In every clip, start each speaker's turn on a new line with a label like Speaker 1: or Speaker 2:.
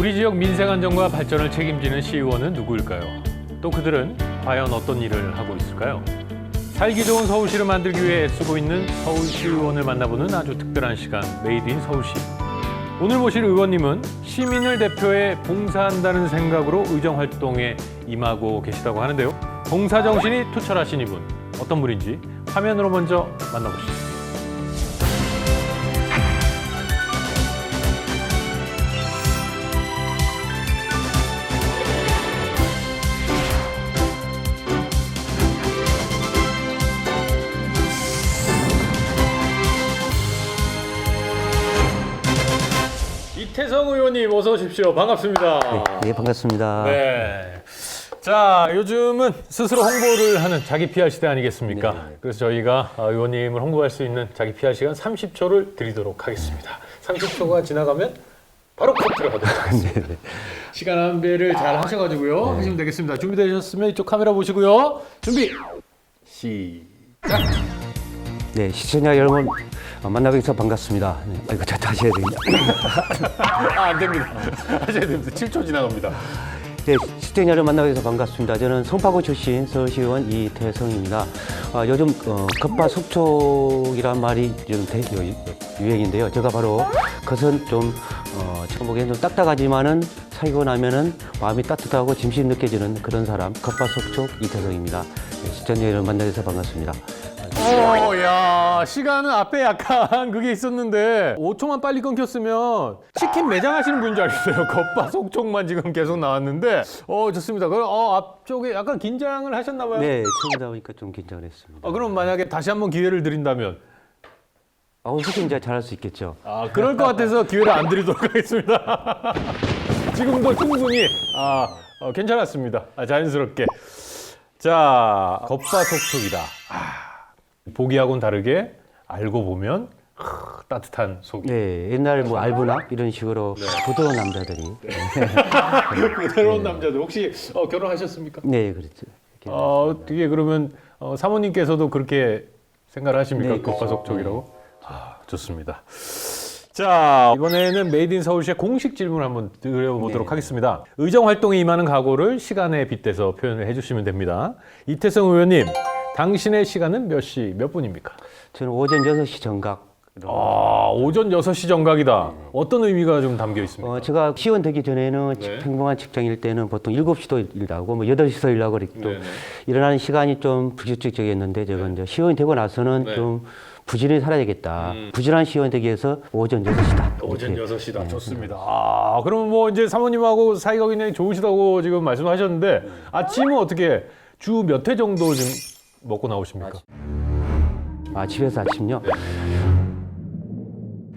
Speaker 1: 우리 지역 민생 안정과 발전을 책임지는 시의원은 누구일까요? 또 그들은 과연 어떤 일을 하고 있을까요? 살기 좋은 서울시를 만들기 위해 애쓰고 있는 서울시의원을 만나보는 아주 특별한 시간 메이드 인 서울시. 오늘 모실 의원님은 시민을 대표해 봉사한다는 생각으로 의정 활동에 임하고 계시다고 하는데요. 봉사 정신이 투철하신 이분 어떤 분인지 화면으로 먼저 만나보시죠. 이태성 의원님 어서 오십시오. 반갑습니다.
Speaker 2: 네, 반갑습니다.
Speaker 1: 네. 자, 요즘은 스스로 홍보를 하는 자기 PR 시대 아니겠습니까?
Speaker 2: 네.
Speaker 1: 그래서 저희가 어, 의원님을 홍보할 수 있는 자기 PR 시간 30초를 드리도록 하겠습니다. 30초가 지나가면 바로 커트를 하도록 하겠습니다.
Speaker 2: 네,
Speaker 1: 시간 안배를 잘 하셔가지고요. 하시면 되겠습니다. 준비되셨으면 이쪽 카메라 보시고요. 준비! 시작!
Speaker 2: 네, 시청자 여러분 어, 만나게 돼서 반갑습니다. 네, 아, 이거 다 다시 해야 되겠냐?
Speaker 1: 아, 안 됩니다. 하셔야 됩니다. 7초 지나갑니다.
Speaker 2: 네, 시청자 여러분 만나게 돼서 반갑습니다. 저는 송파구 출신 서울시의원 이태성입니다. 아, 요즘 어, 겉바속촉이란 말이 좀 대- 유- 유행인데요. 제가 바로 그것은 좀 어, 처음 보기에는 좀 딱딱하지만은 살고 나면은 마음이 따뜻하고 진심 느껴지는 그런 사람 겉바속촉 이태성입니다. 네, 시청자 여러분 만나게 돼서 반갑습니다.
Speaker 1: 오, 야, 시간은 앞에 약간 그게 있었는데 5초만 빨리 끊겼으면 치킨 매장 하시는 분인 줄 알았어요. 겉바 속촉만 지금 계속 나왔는데, 어, 좋습니다. 그럼 어, 앞쪽에 약간 긴장을 하셨나 봐요.
Speaker 2: 네, 처음이다 보니까 좀 긴장을 했습니다.
Speaker 1: 어, 그럼 만약에 다시 한번 기회를 드린다면,
Speaker 2: 아, 어떻게 이제 잘할 수 있겠죠?
Speaker 1: 아, 그럴 것 같아서 기회를 안 드리도록 하겠습니다. 지금도 충분히 아, 어, 괜찮았습니다. 아, 자연스럽게. 자, 겉바 속촉이다. 아, 보기하고는 다르게 알고 보면 크, 따뜻한 속이.
Speaker 2: 네, 옛날 뭐 알부나 이런 식으로 부드러운 남자들이.
Speaker 1: 부드러운 남자들 혹시 어, 결혼하셨습니까?
Speaker 2: 네, 그렇죠. 이렇게.
Speaker 1: 어, 되게 그러면 어, 사모님께서도 그렇게 생각을 하십니까?
Speaker 2: 네, 그렇죠.
Speaker 1: 겉바속촉이라고? 아, 좋습니다. 자, 이번에는 메이드 인 서울시의 공식 질문 한번 드려보도록
Speaker 2: 네.
Speaker 1: 하겠습니다. 의정 활동에 임하는 각오를 시간에 빗대서 표현을 해주시면 됩니다. 이태성 의원님, 당신의 시간은 몇 시, 몇 분입니까?
Speaker 2: 저는 오전 6시 정각.
Speaker 1: 아, 오전 6시 정각이다. 어떤 의미가 좀 담겨 있습니까?
Speaker 2: 어, 제가 시원 되기 전에는
Speaker 1: 네.
Speaker 2: 평범한 직장일 때는 보통 7시도 일하고 뭐 8시도 일하고 이렇게 또
Speaker 1: 네네.
Speaker 2: 일어나는 시간이 좀 불규칙적이었는데 제가 이제 시원이 되고 나서는
Speaker 1: 네.
Speaker 2: 좀 부지런히 살아야겠다.
Speaker 1: 음.
Speaker 2: 부지런한 시원이 되기 위해서 오전 6시다.
Speaker 1: 오전 6시다. 좋습니다. 아, 그럼 뭐 이제 사모님하고 사이가 굉장히 좋으시다고 지금 말씀하셨는데 아침은 어떻게 주 몇 회 정도 좀 먹고 나오십니까?
Speaker 2: 아, 집에서 아침요?
Speaker 1: 네.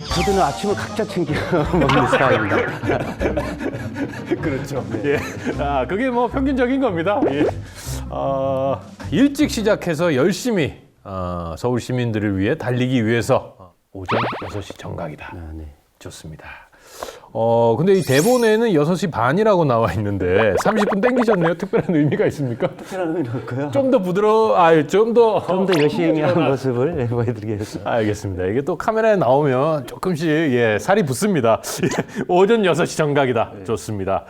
Speaker 2: 저도 아침을 각자 챙겨 먹는 스타일입니다.
Speaker 1: 그렇죠. 예. 아, 그게 뭐 평균적인 겁니다. 예. 아, 일찍 시작해서 열심히 아, 서울 시민들을 위해 달리기 위해서 어, 오전 6시 정각이다.
Speaker 2: 아, 네.
Speaker 1: 좋습니다. 어, 근데 이 대본에는 6시 반이라고 나와 있는데 30분 땡기셨네요. 특별한 의미가 있습니까?
Speaker 2: 특별한 의미는 없고요.
Speaker 1: 좀 더 부드러워, 아, 좀 더.
Speaker 2: 좀 더 열심히 하는 모습을 보여드리겠습니다.
Speaker 1: 알겠습니다. 이게 또 카메라에 나오면 조금씩 예, 살이 붙습니다. 오전 6시 정각이다. 좋습니다.